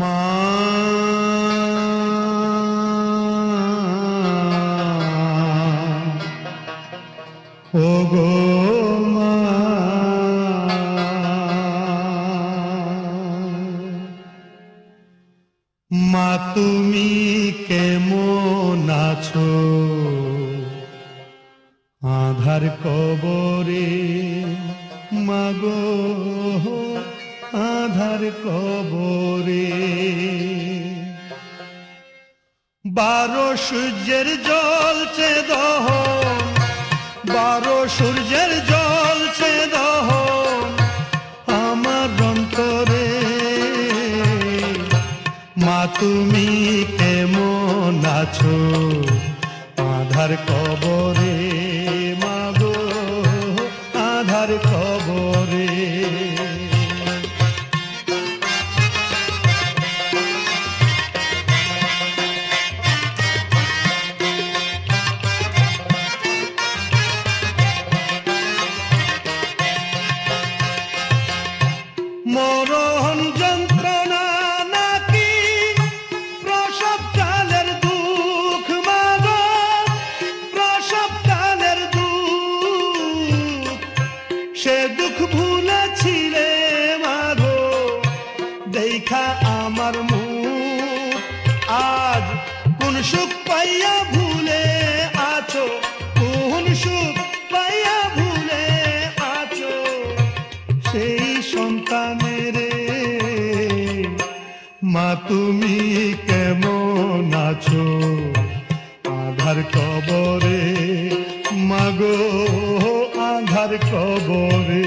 মা আছো আধার কবরে মাগো আধার কবরে।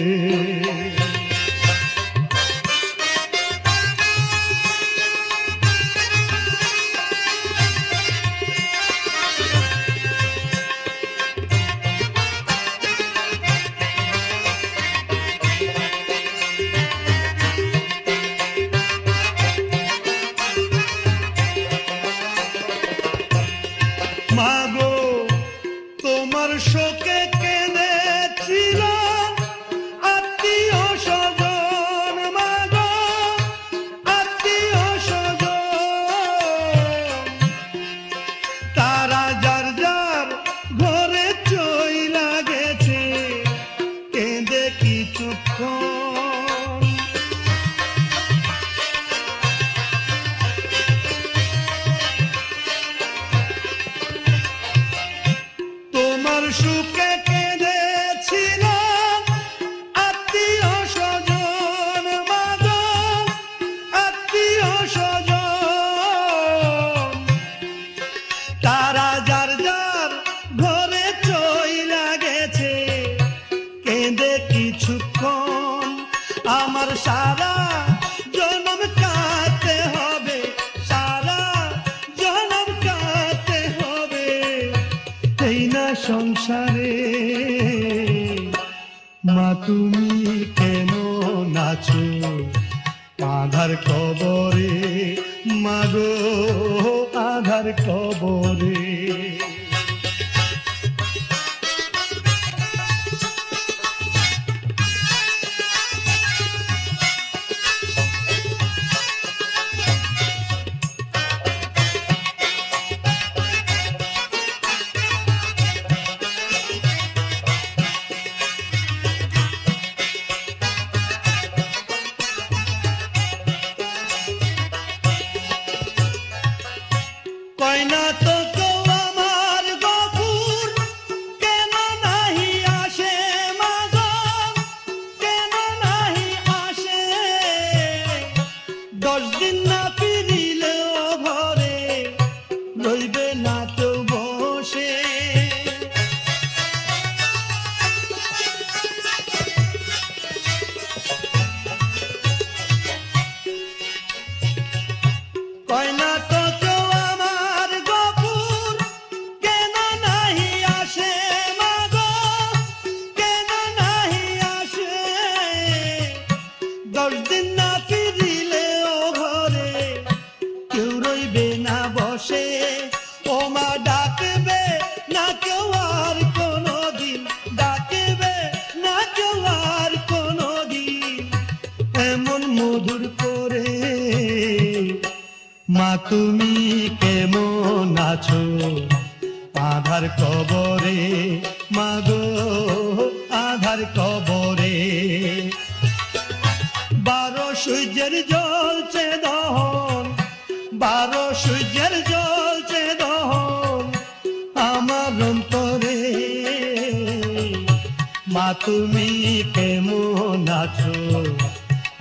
মা, তুমি কেমন নাচো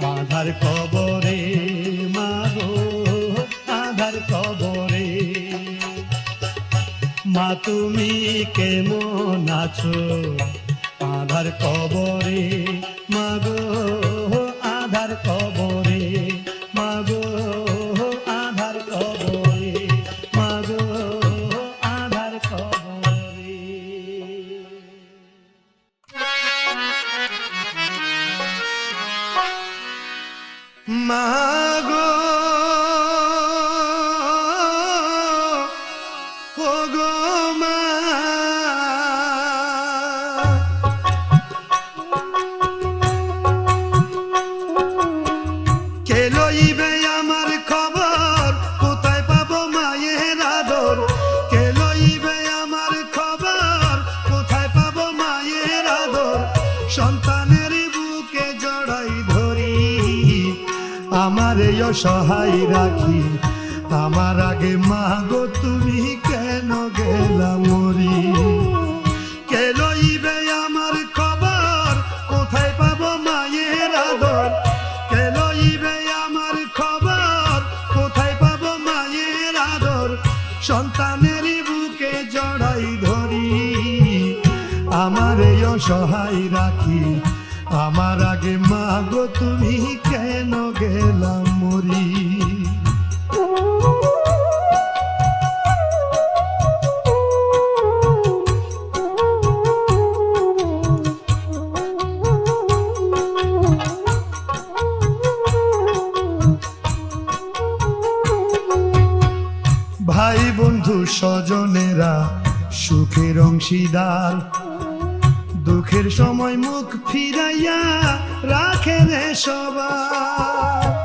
আধার কবরে মাগো আধার কবরে। মা, তুমি কেমন নাচো আধার কবরে সহায় রাখি। আমার আগে মা গো স্বজনেরা সুখের অংশীদার। দুঃখের সময় মুখ ফিরাইয়া রাখে রে সবার।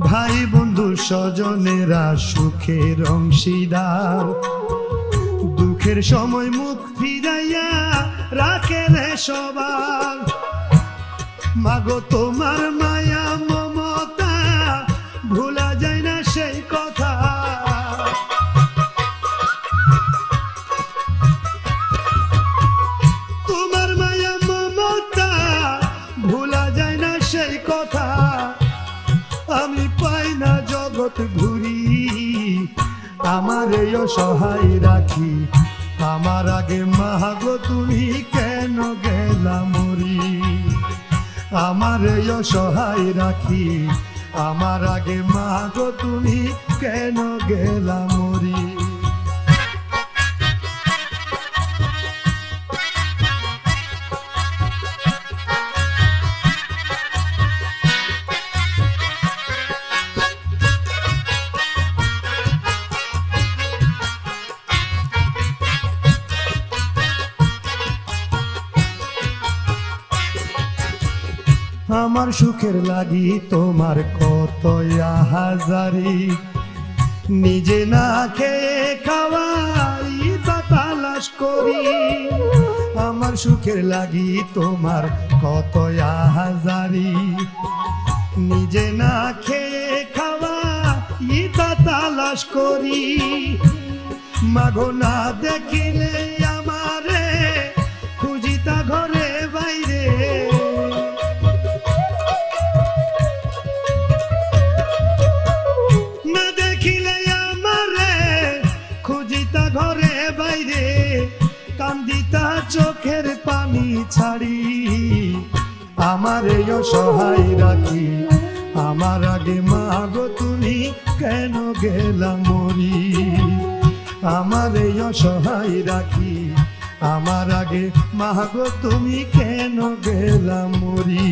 ভাই বন্ধু স্বজনেরা সুখের অংশীদার। দুঃখের সময় মুখ ফিরাইয়া রাখে রে সবার। মাগো তোমার মায়া কথা আমি পাই না জগৎ ঘুরি, আমার এই সহায় রাখি। আমার আগে মাগো, তুমি কেন গেলা মরি? আমার এই সহায় রাখি, আমার আগে মাগো, তুমি কেন গেলা মরি? আমার সুখের লাগি তোমার কত হাজারি নিজে না খেয়ে খাওয়াই তালাশ করি। আমার সুখের লাগি তোমার কত হাজারি নিজে না খেয়ে খাওয়া তা তালাশ করি। মাগো না দেখিলে পানি ছাড়ি, আমার এই সহায় রাখি। আমার আগে মাগো, তুমি কেন গেলাম মরি? আমার এই সহায় রাখি, আমার আগে মাগো, তুমি কেন গেলাম মরি?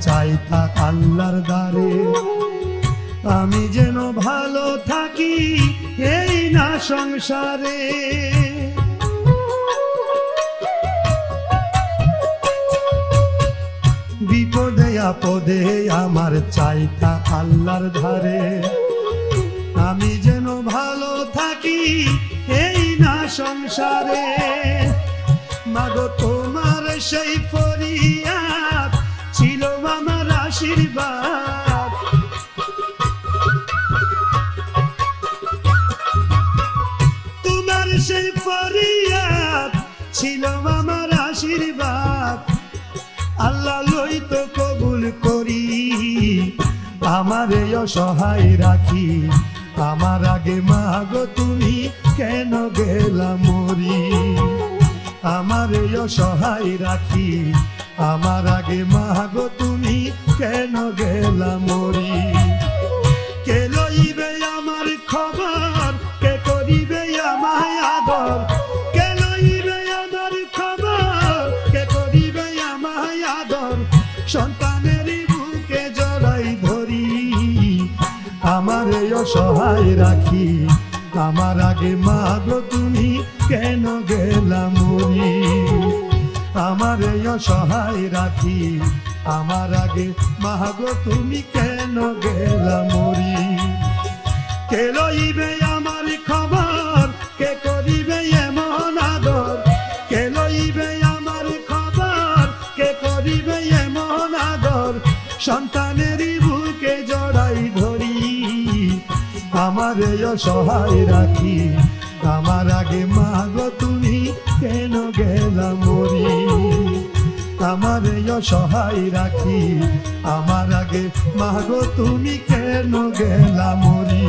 আমার চাইতা আল্লাহর দ্বারে। আমি যেন ভালো থাকি এই না সংসারে। বিপদে আপদে আমার চাই চাইতা আল্লাহর ধারে। আমি যেন ভালো থাকি এই না সংসারে। ছিল আমার আশীর্বাদ। আল্লাহ তো কবুল করি। আমার অসহায় রাখি। আমার আগে মাগো, তুমি কেন গেলা মরি? আমার এই অসহায় রাখি। আমার আগে মাগো, তুমি কেন গেলা মরি? অসহায় রাখি। আমার আগে মাগো তুমি, কেন গেলাম মরি আমার সহায় রাখি। আমার আগে মাগো তুমি, কেন গেলাম মরি আমার খবর আমার এই সহায় রাখি। আমার আগে মাগো তুমি কেন গেলা মরি? আমার সহায় রাখি। আমার আগে মাগো তুমি কেন গেলা মরি?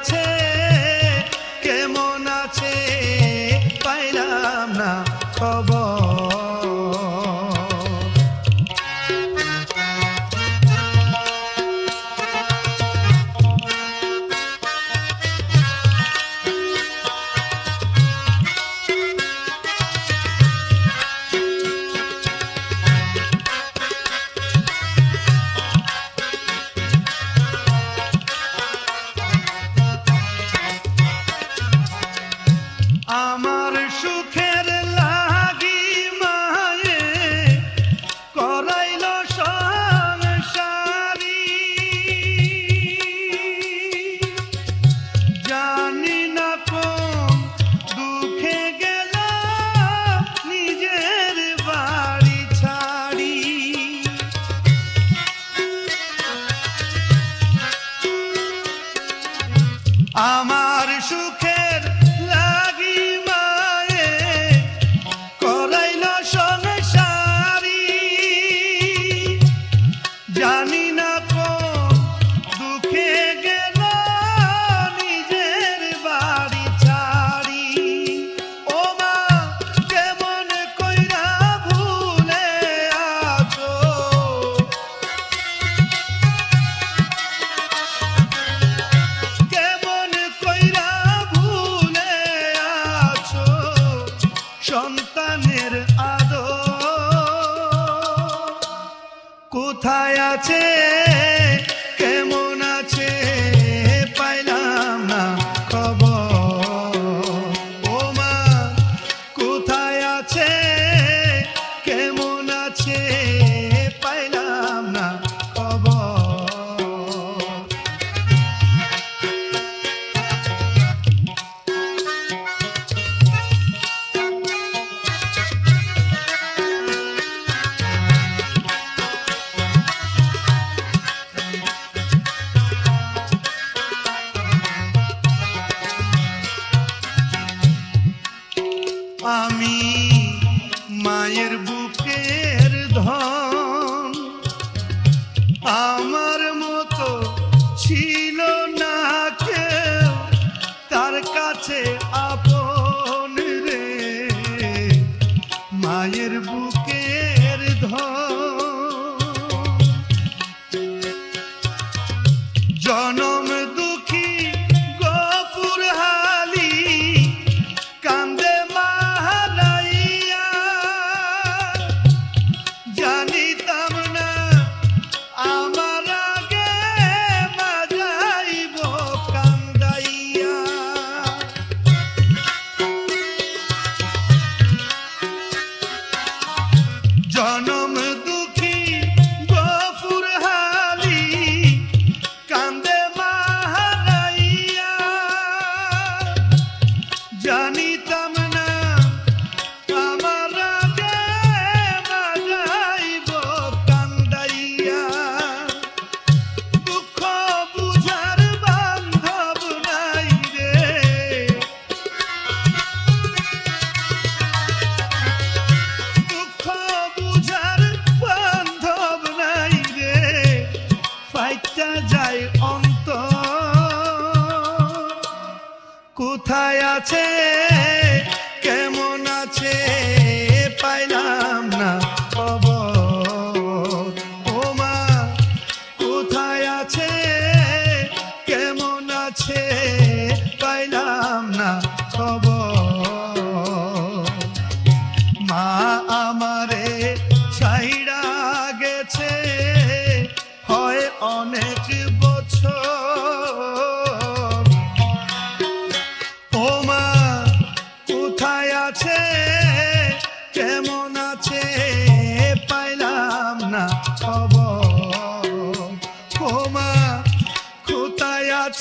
আছে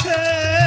você.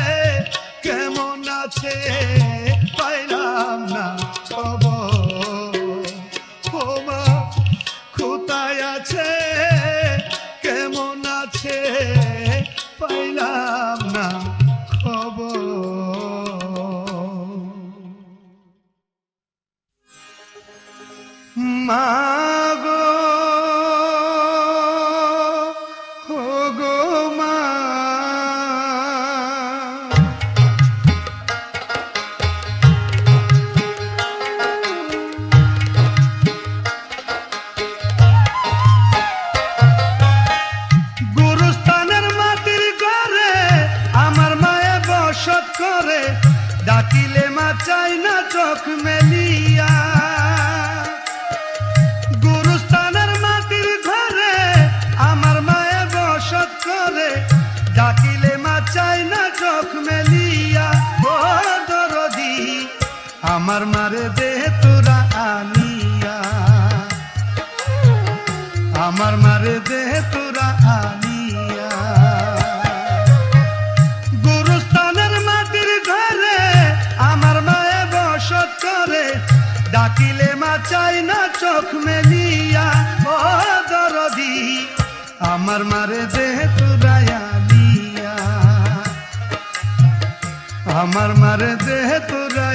আমার মারে দে তোরা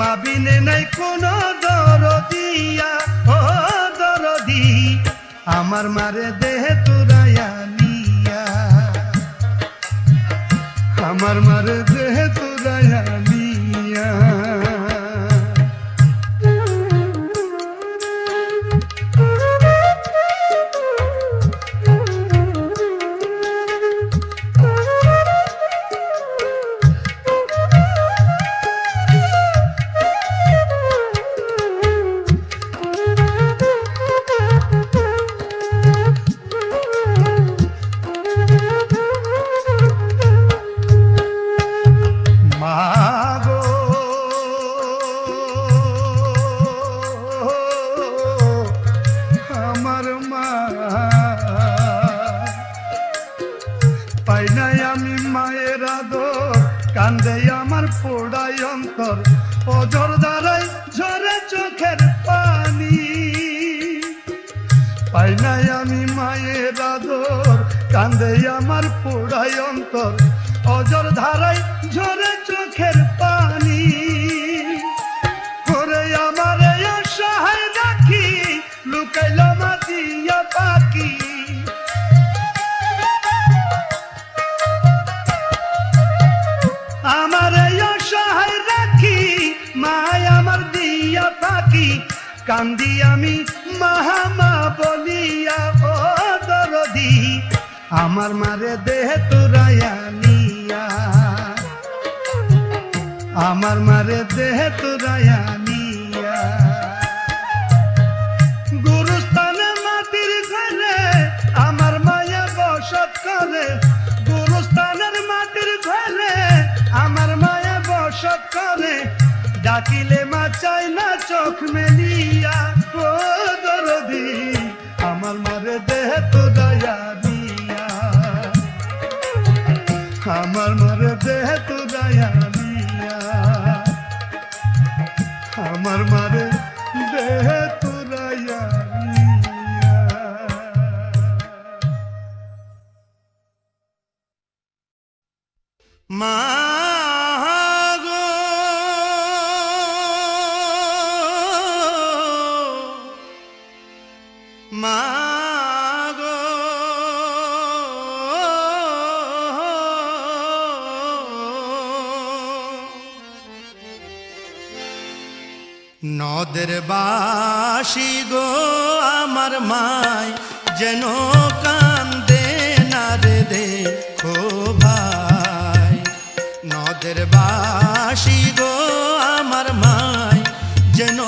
মাবিনে নাই কোনো দরদিয়া ও দরদি। আমার মারে দেহে তোরায়া নিয়া। আমার মারে দেহে তোরায়া কান্দে আমার পোড়াই অন্তর, অজর ধারাই ঝরে চোখের পানি। করে আমার সহায় রাখি লুকাইল মাতিয়া পাখি। আমার সহায় রাখি মায় আমার দিয়া পাখি, কান্দি আমি আমার মারে দেহ নিয়া। আমার মারে দেহ তোরায়া নিয়া। গুরুস্থানে মাটির ঘরে আমার মায়া বসত করে। গুরুস্থানের মাটির ঘরে আমার মায়া বসত করে। ডাকিলে মা চাই না চোখ মেলিয়া। আমার মারে নদের বাসি গো আমার মাই, যেন কান্দে না রে দেখো ভাই। নদের বাসি গো আমার মাই, যেন